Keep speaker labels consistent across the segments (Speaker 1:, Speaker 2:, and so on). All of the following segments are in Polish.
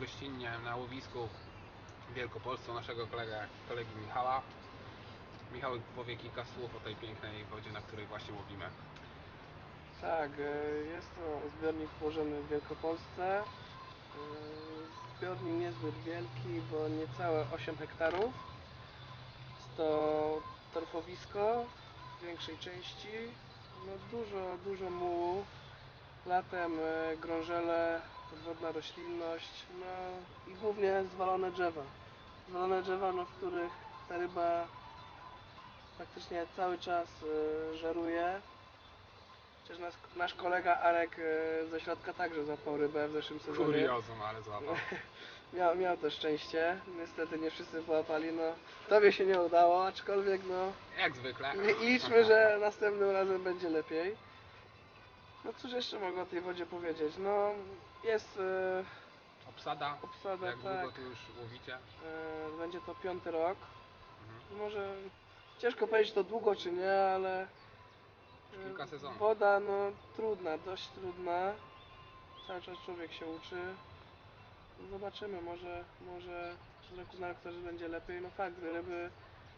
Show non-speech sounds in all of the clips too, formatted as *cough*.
Speaker 1: gościnnie na łowisku w Wielkopolsce naszego kolega, kolegi Michała. Michał powie kilka słów o tej pięknej wodzie, na której właśnie łowimy.
Speaker 2: Tak, e, jest to zbiornik położony w Wielkopolsce. E, Zbiornik niezbyt wielki, bo niecałe 8 hektarów. Jest to torfowisko w większej części. No dużo, dużo mułu. Latem e, grążele, podwodna roślinność, no i głównie zwalone drzewa. Zwalone drzewa, no, w których ta ryba praktycznie cały czas e, żeruje. Przecież nasz, nasz kolega Arek e, ze środka także złapał rybę w zeszłym sezonie.
Speaker 1: Kuriozum, ale złapał. *laughs*
Speaker 2: Miał, miał to szczęście. Niestety nie wszyscy połapali. No, tobie się nie udało, aczkolwiek no,
Speaker 1: Jak zwykle.
Speaker 2: li- liczmy, że następnym razem będzie lepiej. No cóż jeszcze mogę o tej wodzie powiedzieć? No, jest e,
Speaker 1: Obsada.
Speaker 2: obsada,
Speaker 1: Jak
Speaker 2: tak.
Speaker 1: długo tu już łowicie?
Speaker 2: E, będzie to piąty rok.
Speaker 1: Mhm.
Speaker 2: Może ciężko powiedzieć to długo czy nie, ale e,
Speaker 1: Kilka sezonów.
Speaker 2: woda no trudna, dość trudna. Cały czas człowiek się uczy. Zobaczymy, może, może z roku na rok też będzie lepiej. No fakt, ryby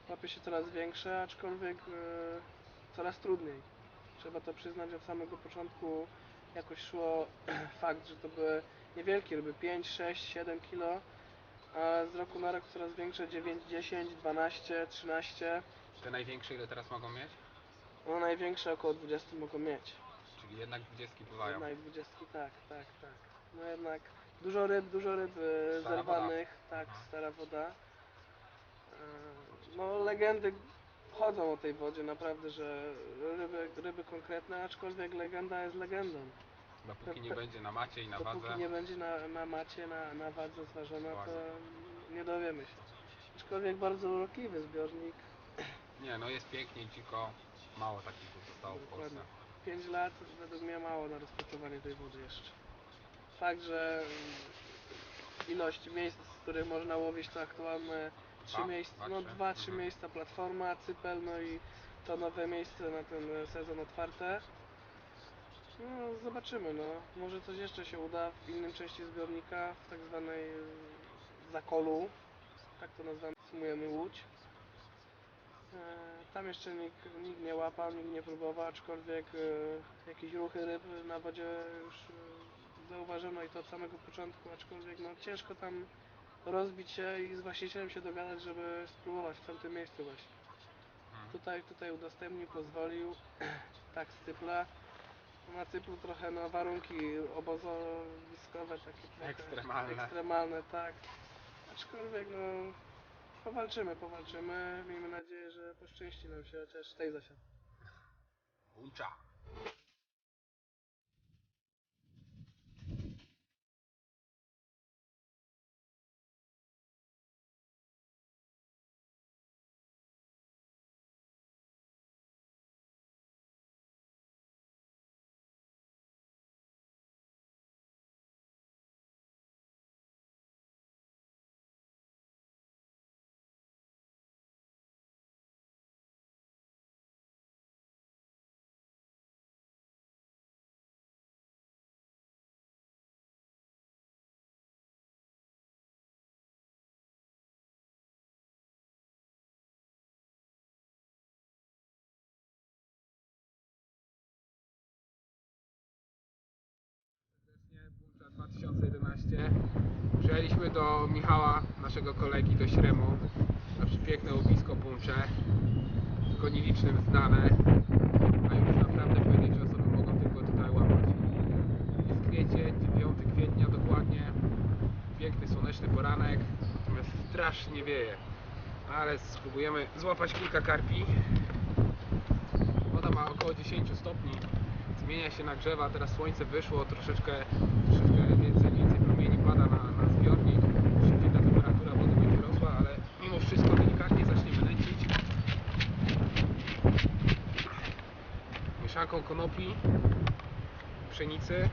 Speaker 2: łapie się coraz większe, aczkolwiek e, coraz trudniej. Trzeba to przyznać, od samego początku jakoś szło *clears throat* fakt, że to były niewielkie ryby, 5, 6, 7 kilo, a z roku na rok coraz większe 9, 10, 12, 13.
Speaker 1: Te największe ile teraz mogą mieć?
Speaker 2: No największe około 20 mogą mieć.
Speaker 1: Czyli jednak dwudziestki bywają.
Speaker 2: Jednak 20, tak, tak, tak. No jednak dużo ryb, dużo ryb e,
Speaker 1: Stara
Speaker 2: zerwanych, tak,
Speaker 1: Aha.
Speaker 2: stara woda. E, No legendy chodzą o tej wodzie naprawdę, że ryby, ryby konkretne, aczkolwiek legenda jest legendą.
Speaker 1: Dopóki nie będzie na macie i na
Speaker 2: Dopóki
Speaker 1: wadze.
Speaker 2: nie będzie na, na macie, na, na wadze zważona, to nie dowiemy się. Aczkolwiek bardzo urokliwy zbiornik.
Speaker 1: Nie, no jest pięknie, dziko. Mało takich zostało w Polsce.
Speaker 2: Dokładnie. 5 lat według mnie mało na rozpracowanie tej wody jeszcze. Fakt, że ilość miejsc, z których można łowić to aktualne trzy
Speaker 1: Dwa,
Speaker 2: miejsca, no
Speaker 1: trzy.
Speaker 2: dwa, trzy
Speaker 1: Mhm.
Speaker 2: miejsca, platforma, cypel, no i to nowe miejsce na ten e, sezon otwarte. No zobaczymy, no. Może coś jeszcze się uda w innym części zbiornika, w tak zwanej e, zakolu, tak to nazywamy, sumujemy łódź. E, Tam jeszcze nikt, nikt nie łapał, nikt nie próbował, aczkolwiek e, jakieś ruchy ryb na wodzie już e, zauważono i to od samego początku, aczkolwiek no ciężko tam rozbić się i z właścicielem się dogadać, żeby spróbować w tamtym miejscu właśnie.
Speaker 1: Mhm.
Speaker 2: Tutaj, tutaj udostępnił, pozwolił, *clears throat* tak z Cypla. Na Cyplu trochę no, warunki obozowiskowe takie trochę
Speaker 1: Ekstremalne.
Speaker 2: ekstremalne, tak. Aczkolwiek no powalczymy, powalczymy. Miejmy nadzieję, że poszczęści nam się chociaż tej zasiadce.
Speaker 1: Ucza. 2011. Przyjechaliśmy do Michała, naszego kolegi, do Śremu, na piękne łowisko Buncze, tylko nielicznym znane, a już naprawdę pojedyncze osoby mogą tylko tutaj łapać. Jest kwiecień, 9 kwietnia dokładnie, piękny słoneczny poranek, natomiast strasznie wieje, ale spróbujemy złapać kilka karpi. Woda ma około 10 stopni, zmienia się nagrzewa, teraz słońce wyszło, troszeczkę więcej, więcej promieni pada na, na zbiornik, szybciej ta temperatura wody będzie rosła, ale mimo wszystko delikatnie zaczniemy nęcić. Mieszanką konopi, pszenicy.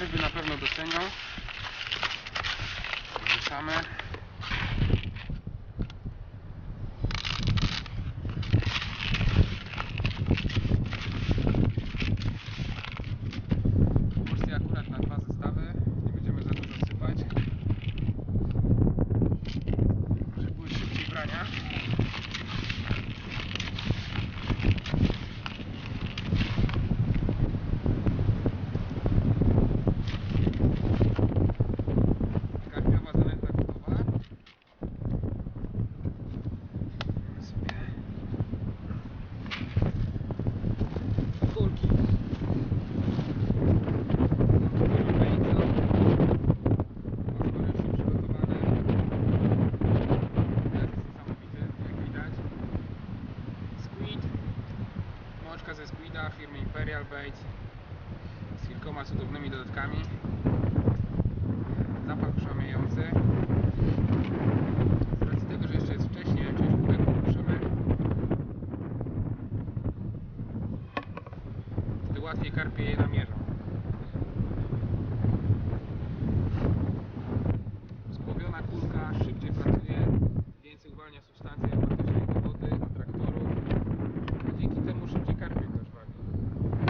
Speaker 1: Ryby na pewno docenią. Mieszamy. Porcje akurat na dwa zestawy. Nie będziemy za dużo sypać. Żeby były szybciej brania. Karpiowa zanęta gotowa. Mamy sobie kulki. Squid, mączka ze squida firmy Baits z kilkoma cudownymi dodatkami. Zapach przemijający. Z racji tego, że jeszcze jest wcześnie, część kulek poruszymy. Wtedy łatwiej karpie je namierzą. Spłowiona kulka szybciej pracuje, więcej uwalnia substancji aromatycznej do wody, atraktorów. A dzięki temu szybciej karpie też wali.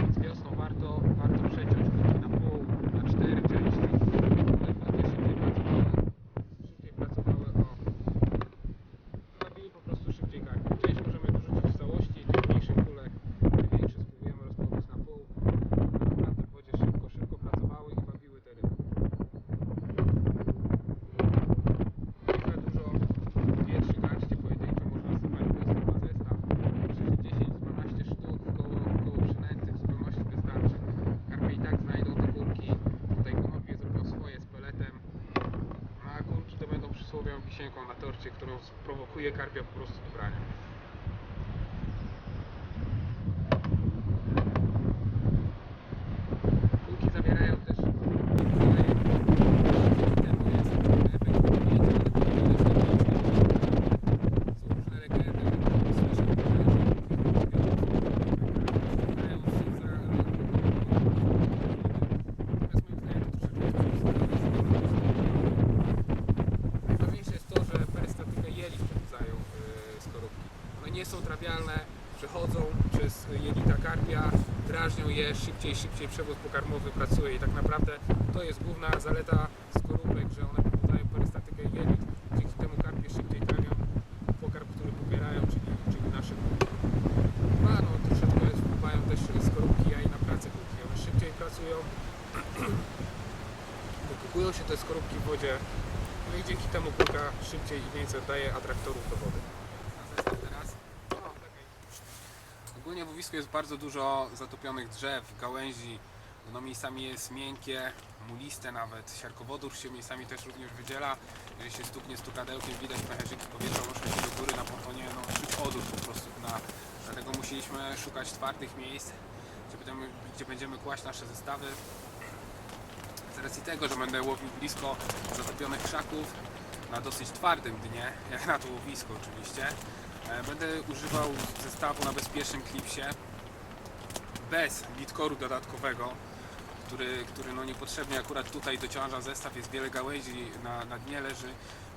Speaker 1: Więc wiosną warto, warto przeciąć kulki na pół, na cztery części. One będzie szybciej pracowały. Szybciej pracowały o... Wabiły po prostu szybciej karpie. Część możemy wyrzucić w całości, tych mniejszych kulek, te większe spróbujemy rozpołowić na pół. Naprawdę będzie szybko, szybko pracowały i wabiły te ryby. Nie za dużo, dwie, trzy garście pojedyncze można sypać prosto na zestaw. Myślę, że 10-12 sztuk w koło, w koło przynęty w zupełności wystarczy. Karpie i tak znajdą te kulki. Tutaj konopie zrobią swoje z peletem. No a kulki to będą przysłowią wisienką na torcie, którą sprowokuje karpia po prostu do brania. Kulki zawierają też różne legendy, słyszę, Najważniejsze jest to, że perystatykę jelit pobudzają yy, skorupki. One nie są trawialne, przechodzą przez jelita karpia, drażnią je, szybciej, szybciej przewód pokarmowy pracuje i tak naprawdę to jest główna zaleta skorupek, że one pobudzają perystatykę jelit, dzięki temu karpie szybciej trawią pokarm, który pobierają, czyli, czyli nasze a no troszeczkę wpływają też skorupki jaj na pracę kulki, one szybciej pracują, *clears throat* wykupują się te skorupki w wodzie, no i dzięki temu kulka szybciej i więcej oddaje atraktorów do wody. Na zestaw teraz. O, czekaj. Ogólnie w łowisku jest bardzo dużo zatopionych drzew, gałęzi. No miejscami jest miękkie, muliste nawet. Siarkowodór się miejscami też również wydziela. Jeżeli się stuknie stukadełkiem, widać pęcherzyki powietrza unoszą się do góry na pontonie. No odór po prostu dna. Dlatego musieliśmy szukać twardych miejsc, gdzie będziemy, gdzie będziemy kłaść nasze zestawy. Z racji tego, że będę łowił blisko zatopionych krzaków na dosyć twardym dnie, jak na to łowisko oczywiście, będę używał zestawu na bezpiecznym klipsie bez bitkoru dodatkowego, który, który no niepotrzebnie akurat tutaj dociąża zestaw, jest wiele gałęzi na, na dnie leży,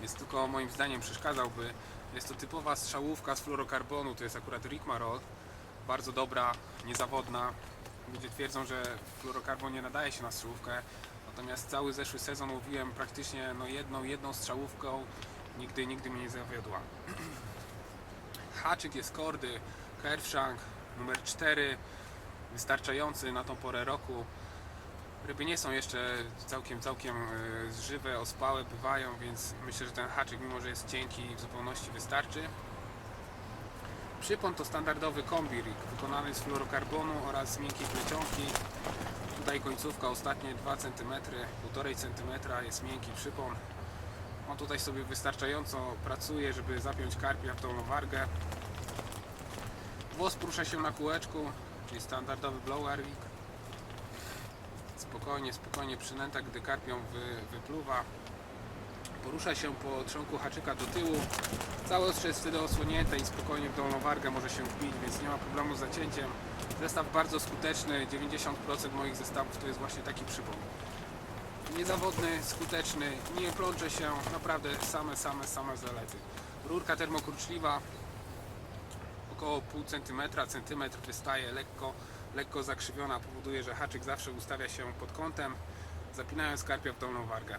Speaker 1: więc tylko moim zdaniem przeszkadzałby. Jest to typowa strzałówka z fluorokarbonu, to jest akurat Rigmarol, bardzo dobra, niezawodna. Ludzie twierdzą, że fluorokarbon nie nadaje się na strzałówkę, natomiast cały zeszły sezon łowiłem praktycznie no jedną, jedną strzałówką, nigdy, nigdy mnie nie zawiodła. *clears throat* Haczyk jest kordy, Kerfshank numer 4, wystarczający na tą porę roku. Ryby nie są jeszcze całkiem, całkiem e, żywe, ospałe bywają, więc myślę, że ten haczyk, mimo że jest cienki, w zupełności wystarczy. Przypon to standardowy kombi rig, wykonany z fluorokarbonu oraz z miękkiej plecionki. Tutaj końcówka ostatnie 2 cm, 1,5 cm jest miękki przypon. On tutaj sobie wystarczająco pracuje, żeby zapiąć karpia w tą wargę. Włos porusza się na kółeczku, czyli standardowy blower rig. Spokojnie, spokojnie przynęta, gdy karpią wy, wypluwa. porusza się po trzonku haczyka do tyłu. Całe ostrze jest wtedy osłonięte i spokojnie w dolną wargę może się wbić, więc nie ma problemu z zacięciem. Zestaw bardzo skuteczny, 90% moich zestawów to jest właśnie taki przypomn. Niezawodny, skuteczny, nie plącze się, naprawdę same, same, same zalety. Rurka termokurczliwa, około pół centymetra, centymetr wystaje lekko, lekko zakrzywiona, powoduje, że haczyk zawsze ustawia się pod kątem, zapinając karpia w dolną wargę.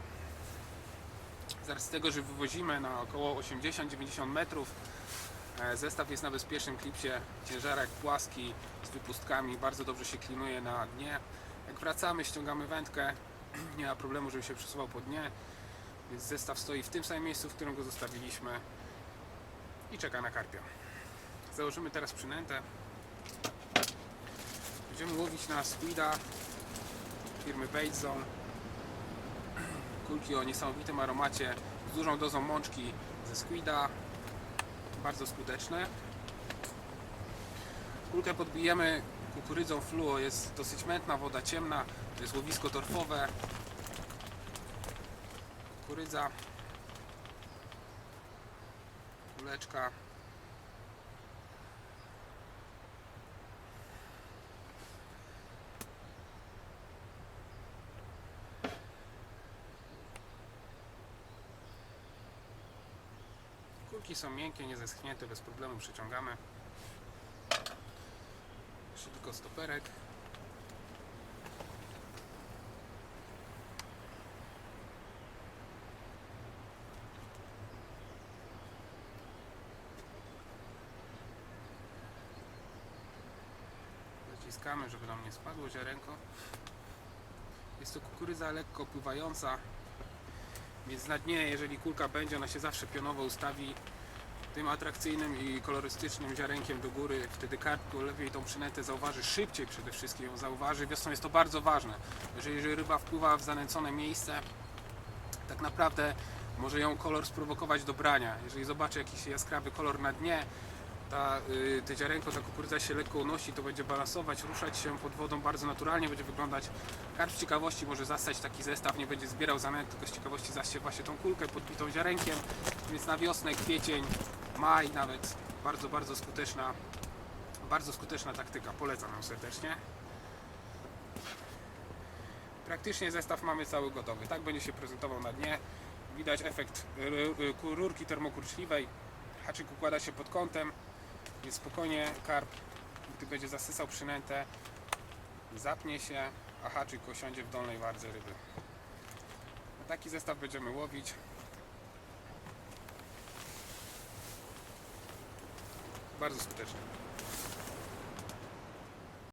Speaker 1: Zaraz z tego, że wywozimy na około 80-90 metrów, e, zestaw jest na bezpiecznym klipsie, ciężarek płaski z wypustkami, bardzo dobrze się klinuje na dnie. Jak wracamy, ściągamy wędkę, nie ma problemu, żeby się przesuwał po dnie, więc zestaw stoi w tym samym miejscu, w którym go zostawiliśmy i czeka na karpia. Założymy teraz przynętę. Będziemy łowić na squida firmy Bait Zone. Kulki o niesamowitym aromacie, z dużą dozą mączki ze squida. Bardzo skuteczne. Kulkę podbijemy kukurydzą fluo. Jest dosyć mętna, woda ciemna. Jest łowisko torfowe. Kukurydza. Kuleczka. Kulki są miękkie, niezeschnięte, bez problemu przeciągamy. Jeszcze tylko stoperek. Zaciskamy, żeby nam nie spadło ziarenko. Jest to kukurydza lekko pływająca, więc na dnie, jeżeli kulka będzie, ona się zawsze pionowo ustawi tym atrakcyjnym i kolorystycznym ziarenkiem do góry. Wtedy karp lepiej tą przynętę zauważy, szybciej przede wszystkim ją zauważy. Wiosną jest to bardzo ważne. Jeżeli, jeżeli ryba wpływa w zanęcone miejsce, tak naprawdę może ją kolor sprowokować do brania. Jeżeli zobaczy jakiś jaskrawy kolor na dnie, ta, y, te ziarenko, ta kukurydza się lekko unosi, to będzie balansować, ruszać się pod wodą bardzo naturalnie, będzie wyglądać. Karp z ciekawości może zastać taki zestaw, nie będzie zbierał zanęt, tylko z ciekawości zaście właśnie tą kulkę podbitą ziarenkiem, więc na wiosnę, kwiecień, maj nawet bardzo, bardzo skuteczna, bardzo skuteczna taktyka, polecam ją serdecznie. Praktycznie zestaw mamy cały gotowy, tak będzie się prezentował na dnie. Widać efekt rurki termokurczliwej, haczyk układa się pod kątem, więc spokojnie karp, gdy będzie zasysał przynętę, zapnie się, a haczyk osiądzie w dolnej wardze ryby. Na taki zestaw będziemy łowić. Bardzo skutecznie.